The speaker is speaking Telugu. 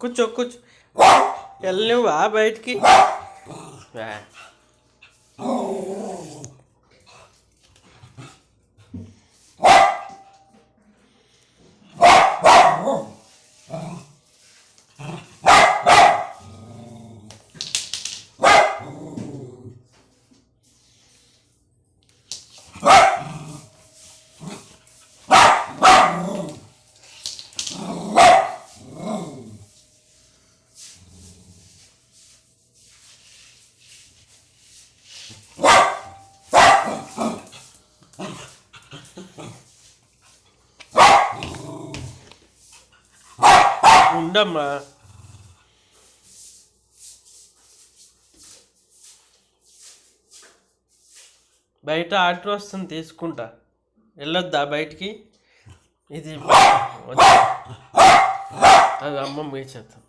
కూర్చో కూర్చో వెళ్ళివా బయటికి ఉండమ్మా. బయట ఆర్డర్ వస్తుంది తీసుకుంటా. వెళ్ళొద్దా బయటికి? ఇది అది అమ్మ మీ చేద్దాం